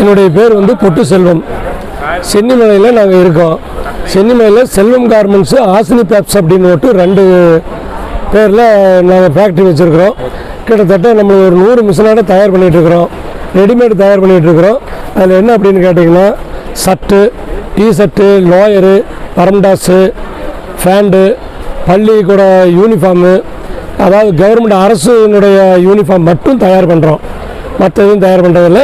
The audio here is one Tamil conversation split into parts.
என்னுடைய பேர் வந்து பொட்டு செல்வம். சென்னிமலையில் நாங்கள் இருக்கோம். சென்னிமலையில் செல்வம் கார்மெண்ட்ஸு ஆசினி பேப்ஸ் அப்படின்னு விட்டு ரெண்டு பேரில் நாங்கள் ஃபேக்ட்ரி வச்சுருக்கிறோம். கிட்டத்தட்ட நம்ம ஒரு நூறு மிஷினோட தயார் பண்ணிகிட்ருக்குறோம் ரெடிமேடு ரெடிமேட் தயார் பண்ணிகிட்டு இருக்கிறோம். அதில் என்ன அப்படின்னு கேட்டிங்கன்னா சட்டு T shirt lower bermudas pant பள்ளிக்கூட யூனிஃபார்மு அதாவது கவர்மெண்ட் அரசுனுடைய யூனிஃபார்ம் மட்டும் தயார் பண்ணுறோம் மற்ற எதுவும் தயார் பண்ணுறதில்ல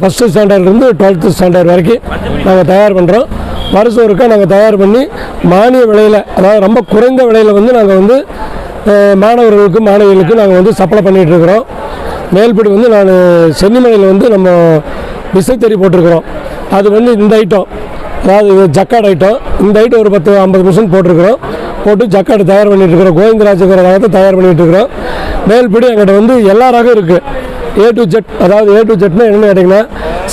ஃபஸ்ட்டு ஸ்டாண்டர்ட்லேருந்து டுவெல்த்து ஸ்டாண்டர்ட் வரைக்கும் நாங்கள் தயார் பண்ணுறோம் வருஷம் ஒருக்கா நாங்கள் தயார் பண்ணி மானிய விலையில் அதாவது ரொம்ப குறைந்த விலையில் வந்து நாங்கள் வந்து மாணவர்களுக்கும் மாணவர்களுக்கு மாணவிகளுக்கு நாங்கள் வந்து சப்ளை பண்ணிகிட்டு இருக்கிறோம். மேல்படி வந்து நான் சென்னிமலையில் வந்து நம்ம விசைத்தறி போட்டிருக்கிறோம். அது வந்து இந்த ஐட்டம் அதாவது இது ஜக்காட் ஐட்டம் இந்த ஐட்டம் ஒரு பத்து ஐம்பது மிஷின் போட்டிருக்கிறோம். போட்டு ஜக்காடு தயார் பண்ணிட்டு இருக்கிறோம் கோவிந்தராஜுங்கிற ரகத்தை தயார் பண்ணிகிட்ருக்கிறோம் மேல்படி எங்கிட்ட வந்து எல்லா ரகம் இருக்குது ஏ டு ஜெட் அதாவது ஏ டு ஜெட்னா என்னென்னு கேட்டிங்கன்னா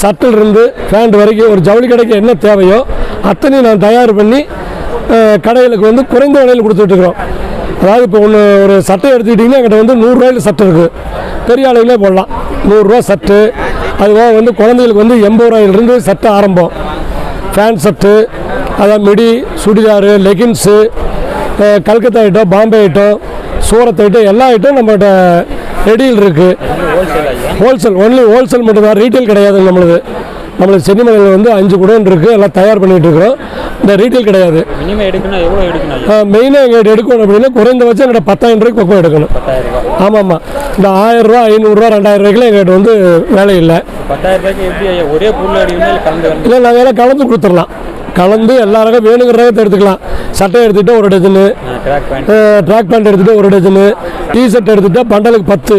சட்டில் இருந்து ஃபேண்ட் வரைக்கும் ஒரு ஜவுளி கடைக்கு என்ன தேவையோ அத்தனையும் நான் தயார் பண்ணி கடைகளுக்கு வந்து குறைந்த விலையில் கொடுத்துட்ருக்குறோம் அதாவது இப்போ ஒன்று ஒரு சட்டை எடுத்துக்கிட்டிங்கன்னா எங்கிட்ட வந்து நூறுரூவாயில் சட்டை இருக்குது பெரிய அளவிலே போடலாம். நூறுரூவா சட்டு. அதுபோக வந்து குழந்தைகளுக்கு வந்து எண்பது ரூபாயிலிருந்து சட்டை ஆரம்பம். ஃபேண்ட் சட்டு அதான் midi churidar leggings Calcutta item Bombay item Surat item எல்லா ஐட்டம் நம்மகிட்ட ரெடியில் இருக்குது ஹோல்சேல் ஒன்லி ஹோல்சேல் மட்டும்தான். ரீட்டைல் கிடையாது நம்மளுது. நம்மளுக்கு சென்னிமலையில் வந்து அஞ்சு குடோன் இருக்குது எல்லாம் தயார் பண்ணிகிட்டு இருக்கிறோம். இந்த ரீட்டைல் கிடையாது. மெயினாக எங்கிட்ட எடுக்கணும் அப்படின்னா குறைந்தபட்சம் எங்கிட்ட பத்தாயிரம் ரூபாய்க்கு பக்கம் எடுக்கணும். ஆமாம் ஆமாம் இந்த ஆயிரம் ரூபா ஐநூறுரூவா ரெண்டாயிரம் ரூபாய்க்குலாம் எங்கிட்ட வந்து வேலை இல்லை. ஒரே பொருள் இல்லை நாங்கள் எல்லாம் கலந்து கொடுத்துடலாம். கலந்து எல்லா ரகம் வேணுங்கிற ரகத்தை எடுத்துக்கலாம். சட்டை எடுத்துக்கிட்டு ஒரு டஜனு ட்ராக் பேண்ட் எடுத்துகிட்டு ஒரு டஜனு டிஷர்ட் எடுத்துகிட்டா பண்டலுக்கு பத்து.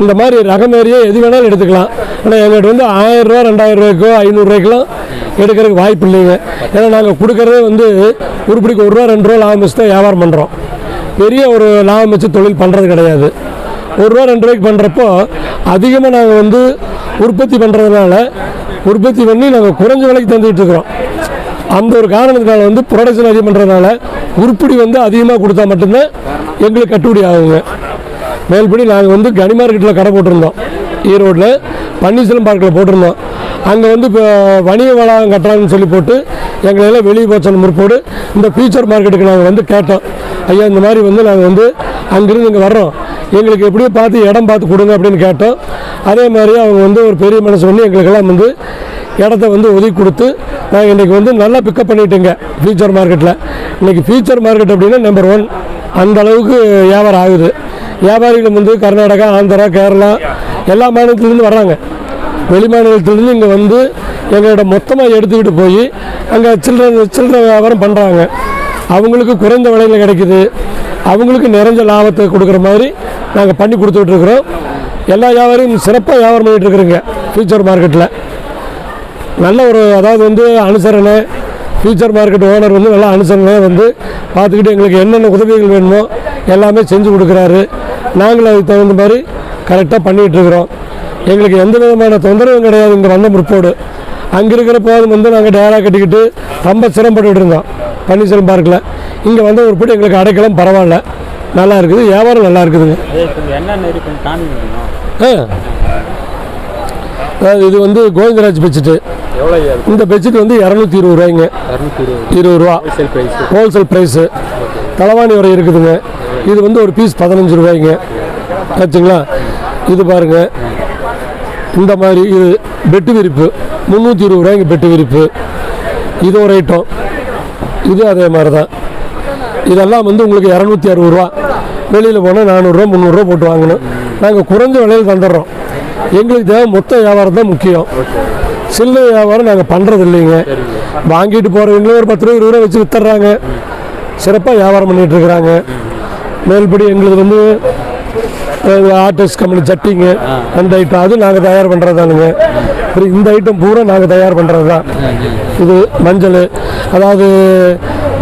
இந்த மாதிரி ரகம் ஏரியா எது வேணாலும் எடுத்துக்கலாம். ஆனால் எங்கள்கிட்ட வந்து ஆயிரம் ரூபா ரெண்டாயிரம் ரூபாய்க்கோ ஐநூறுரூவாய்க்கெலாம் எடுக்கிறதுக்கு வாய்ப்பு இல்லைங்க. ஏன்னா நாங்கள் கொடுக்குறதே வந்து உருப்படிக்கு ஒரு ரூபா ரெண்டு ரூபா லாபம் வச்சு தான் வியாபாரம் பண்ணுறோம் பெரிய ஒரு லாபம் வச்சு தொழில் பண்ணுறது கிடையாது. ஒரு ரூபா ரெண்டு ரூபாய்க்கு பண்ணுறப்போ அதிகமாக நாங்கள் வந்து உற்பத்தி பண்ணுறதுனால உற்பத்தி பண்ணி நாங்கள் குறைஞ்ச விலைக்கு தந்துக்கிட்டு இருக்கிறோம். அந்த ஒரு காரணத்தினால வந்து ப்ரொடக்ஷன் அதிகம் பண்ணுறதுனால உருப்படி வந்து அதிகமாக கொடுத்தா மட்டும்தான் எங்களுக்கு கட்டுப்படி ஆகுங்க. மேல்படி நாங்கள் வந்து கனி மார்க்கெட்டில் கடை போட்டிருந்தோம். ஈரோட்டில் பன்னீர்செல்வம் பார்க்கில் போட்டிருந்தோம். அங்கே வந்து இப்போ வணிக வளாகம் கட்டுறாங்கன்னு சொல்லி போட்டு எங்களை எல்லாம் வெளியே போச்சன முற்போடு. இந்த ஃபியூச்சர் மார்க்கெட்டுக்கு நாங்கள் வந்து கேட்டோம். ஐயா இந்த மாதிரி வந்து நாங்கள் வந்து அங்கேருந்து இங்கே வர்றோம். எங்களுக்கு எப்படியோ பார்த்து இடம் பார்த்து கொடுங்க அப்படின்னு கேட்டோம். அதே மாதிரி அவங்க வந்து ஒரு பெரிய மனசு பண்ணி எங்களுக்கெல்லாம் வந்து இடத்த வந்து ஒதுக்கி கொடுத்து நாங்கள் இன்றைக்கி வந்து நல்லா பிக்கப் பண்ணிட்டுங்க ஃபியூச்சர் மார்க்கெட்டில் இன்றைக்கி ஃபியூச்சர் மார்க்கெட் அப்படின்னா நம்பர் ஒன் அந்த அளவுக்கு வியாபாரம் ஆகுது. வியாபாரிகள் வந்து கர்நாடகா ஆந்திரா கேரளா எல்லா மாநிலத்திலேருந்து வர்றாங்க. வெளி மாநிலத்திலேருந்து இங்கே வந்து எங்களோட மொத்தமாக எடுத்துக்கிட்டு போய் அங்கே சில்லற சில்லற வியாபாரம் பண்ணுறாங்க அவங்களுக்கு குறைந்த விலையில் கிடைக்குது. அவங்களுக்கு நிறைஞ்ச லாபத்தை கொடுக்குற மாதிரி நாங்கள் பண்ணி கொடுத்துட்ருக்குறோம் எல்லா வியாபாரியும் சிறப்பாக வியாபாரம் பண்ணிகிட்டு ஃபியூச்சர் மார்க்கெட்டில் நல்ல ஒரு அதாவது வந்து அனுசரணை ஃபியூச்சர் மார்க்கெட் ஓனர் வந்து நல்லா அனுசரணையாக வந்து பார்த்துக்கிட்டு எங்களுக்கு என்னென்ன உதவிகள் வேணுமோ எல்லாமே செஞ்சு கொடுக்குறாரு. நாங்களும் அதுக்கு தகுந்த மாதிரி கரெக்டாக பண்ணிகிட்டு இருக்கிறோம் எங்களுக்கு எந்த விதமான தொந்தரவும் கிடையாது இங்கே வந்த முற்போடு. அங்கே இருக்கிற போதும் வந்து நாங்கள் டேரா கட்டிக்கிட்டு ரொம்ப சிரமப்பட்டுட்டு இருந்தோம் பன்னீர்செல்வம் பார்க்கில் இங்கே வந்த உருப்படி எங்களுக்கு அடைக்கலாம் பரவாயில்ல. நல்லா இருக்குது. வியாபாரம் நல்லா இருக்குதுங்க. அதாவது இது வந்து கோவிந்தராஜ் பெட்ஷீட்டு. இந்த பெட்ஷீட் வந்து இரநூத்தி இருபது ரூபாய்ங்க. இருபது. ரூபா. ஹோல்சேல் ப்ரைஸ் ஹோல்சேல் ப்ரைஸு தலவாணி வரை இருக்குதுங்க. இது வந்து ஒரு பீஸ் பதினஞ்சு ரூபாய்ங்க. ஆச்சுங்களா? இது பாருங்கள் இந்த மாதிரி இது பெட்டு விரிப்பு. முந்நூற்றி இருபது ரூபாய்ங்க பெட்டு விரிப்பு. இது ஒரு ஐட்டம் இது அதே மாதிரி தான் இதெல்லாம் வந்து உங்களுக்கு இரநூத்தி அறுபது ரூபா. வெளியில் போனால் நானூறுரூவா முந்நூறுரூவா போட்டு வாங்கணும். நாங்கள் குறைஞ்ச விலையில் தந்துடுறோம். எங்களுக்கு தேவை மொத்த வியாபாரம் தான் முக்கியம். சில்லறை வியாபாரம் நாங்கள் பண்ணுறது இல்லைங்க. வாங்கிட்டு போகிறவங்களும் ஒரு பத்து ரூபா இருபது ரூபா வச்சு வித்துறாங்க சிறப்பாக வியாபாரம் பண்ணிகிட்டு இருக்கிறாங்க. மேல்படி எங்களுக்கு வந்து ஆர்டிஸ்ட் கம்பெனி சட்டிங்கு அந்த ஐட்டம் அது நாங்கள் தயார் பண்ணுறது தானுங்க அப்புறம் இந்த ஐட்டம் பூரா நாங்கள் தயார் பண்ணுறது தான் இது மஞ்சள் அதாவது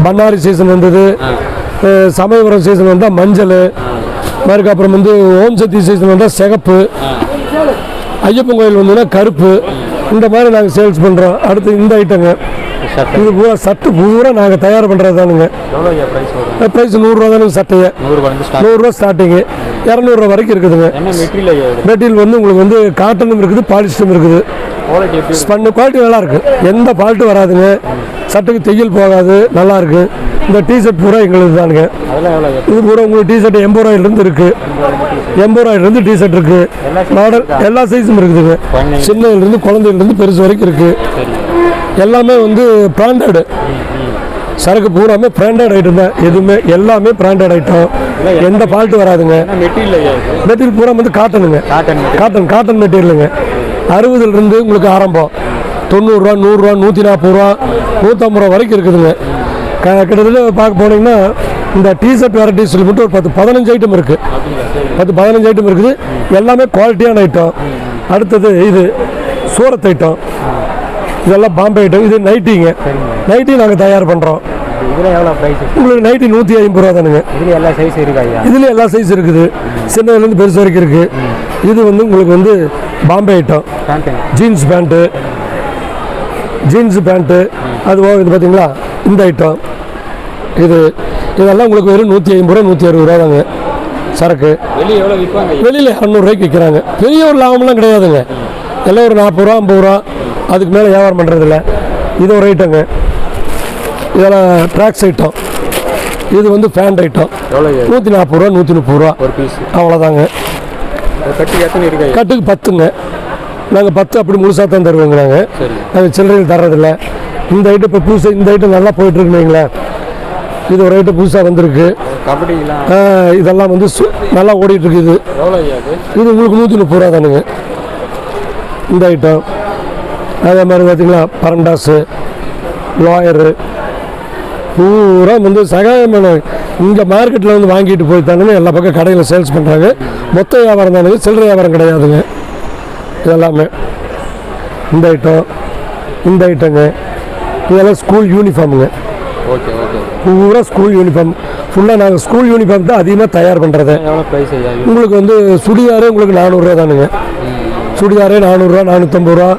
பண்ணாரி சீசன் வந்தது. சமயபுரம் சீசன் வந்தால் மஞ்சள். மறுக்கு அப்புறம் வந்து ஓம் சக்தி சீசன் வந்தால் சிகப்பு. ஐயப்பன் கோயில் வந்ததுன்னா கருப்பு. இந்த மாதிரி நாங்கள் சேல்ஸ் பண்ணுறோம் அடுத்து இந்த ஐட்டங்க இது பூரா சட்டு பூரா நாங்கள் தயார் பண்ணுறது தானுங்க. ப்ரைஸ் நூறுரூவா தானுங்க சட்டையை நூறுரூவா ஸ்டார்டிங்கு இரநூறுவா வரைக்கும் இருக்குதுங்க. மெட்டீரியல் வந்து உங்களுக்கு வந்து காட்டனும் இருக்குது பாலிஸ்டரும் இருக்குது? பண்ண குவாலிட்டி நல்லா இருக்கு. எந்த ஃபால்ட்டும் வராதுங்க. சட்டைக்கு தையல் போகாது நல்லா இருக்கு. இந்த டிஷர்ட் பூரா எங்களுக்கு தானுங்க. இது பூரா உங்களுக்கு டிஷர்ட் எண்பது ரூபாயிலிருந்து இருக்கு. எண்பது ரூபாயிலிருந்து டிஷர்ட் இருக்கு. எல்லா size மாடல்? எல்லா சைஸும் இருக்குதுங்க சின்னதுலேருந்து குழந்தையிலேருந்து பெருசு வரைக்கும் இருக்கு. சரி எல்லாமே வந்து பிராண்டடு சரக்கு பூராமே பிராண்டட் ஐட்டம் தான். எதுவுமே எல்லாமே பிராண்டட் ஐட்டம் எந்த ஃபால்ட் வராதுங்க. மெட்டீரியல் பூரா வந்து காட்டனுங்க காட்டன் காட்டன் மெட்டீரியலுங்க அறுபதுலேருந்து உங்களுக்கு ஆரம்பம். தொண்ணூறுரூவா நூறுரூவா நூற்றி நாற்பது ரூபா நூற்றம்பது ரூபா வரைக்கும் இருக்குதுங்க. க கிட்டத்தட்ட பார்க்க போனீங்கன்னா இந்த டிஷர்ட் வெரைட்டிஸில் மட்டும் ஒரு பத்து பதினஞ்சு ஐட்டம் இருக்குது பத்து பதினஞ்சு ஐட்டம் இருக்குது. எல்லாமே குவாலிட்டியான ஐட்டம் அடுத்தது இது சூரத் ஐட்டம் இதெல்லாம் பாம்பே ஐட்டம் இது நைட்டிங்க நைட்டி நாங்கள் தயார் பண்ணுறோம் உங்களுக்கு நைட்டி நூற்றி ஐம்பது ரூபா தானுங்க. இதில் எல்லா சைஸ் இருக்கா இதுல எல்லா சைஸ் இருக்குது. சின்னதுலேருந்து பெருசு வரைக்கும் இருக்கு. இது வந்து உங்களுக்கு வந்து Bombay item jeans pant jeans pant அது போக இது பார்த்தீங்களா? இந்த ஐட்டம் இது இதெல்லாம் உங்களுக்கு வெறும் நூற்றி ஐம்பது ரூபா நூற்றி அறுபது ரூபா தாங்க சரக்கு வெளியில் இரநூறுவாய்க்கு விற்கிறாங்க. பெரிய ஒரு லாபம்லாம் கிடையாதுங்க. எல்லாம் ஒரு நாற்பது ரூபா ஐம்பது ரூபா. அதுக்கு மேலே வியாபாரம் பண்ணுறதில்ல இது ஒரு ஐட்டங்க இதெல்லாம் ட்ராக்ஸ் ஐட்டம் இது வந்து ஃபேண்ட் ஐட்டம்? நூற்றி நாற்பது ரூபா நூற்றி முப்பது ரூபா. ஒரு பீஸ் அவ்வளோதாங்க கட்டுக்கு பத்துங்க. நாங்கள் பத்து அப்படி முழுசாக தான் தருவோங்க நாங்கள் நாங்கள் சில்லறையில் தர்றதில்ல. இந்த ஐட்டம் இப்போ புதுசு இந்த ஐட்டம் நல்லா போயிட்டுருக்குன்னு வைங்களேன். இது ஒரு ஐட்டம் புதுசாக வந்திருக்கு. இதெல்லாம் வந்து நல்லா ஓடிட்டு இருக்கு இது? எவ்வளோ ஐயா இது இது உங்களுக்கு நூற்றி முப்பது ரூபா தானுங்க. இந்த ஐட்டம் அதே மாதிரி பார்த்தீங்களா பரண்டாஸு லாயரு பூரா வந்து சகாயமான இங்கே மார்க்கெட்டில் வந்து வாங்கிட்டு போய் தானுங்க எல்லா பக்கம் கடையில் சேல்ஸ் பண்ணுறாங்க மொத்த வியாபாரம் தானுங்க. சில்லறை வியாபாரம் கிடையாதுங்க. இதெல்லாமே இந்த ஐட்டம் இந்த ஐட்டங்க இதெல்லாம் ஸ்கூல் யூனிஃபார்முங்க ஓகே ஓகே. பூரா ஸ்கூல் யூனிஃபார்ம் ஃபுல்லாக நாங்கள் ஸ்கூல் யூனிஃபார்ம் தான் அதிகமாக தயார் பண்ணுறது? உங்களுக்கு வந்து சுடிதாரே உங்களுக்கு நானூறுரூவா தானுங்க. சுடிதாரே நானூறுரூவா நானூற்றம்பது ரூபா.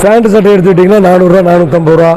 ஃபேண்ட் சட்டை எடுத்துக்கிட்டிங்கன்னா நானூறுரூவா நானூற்றம்பது ரூபா.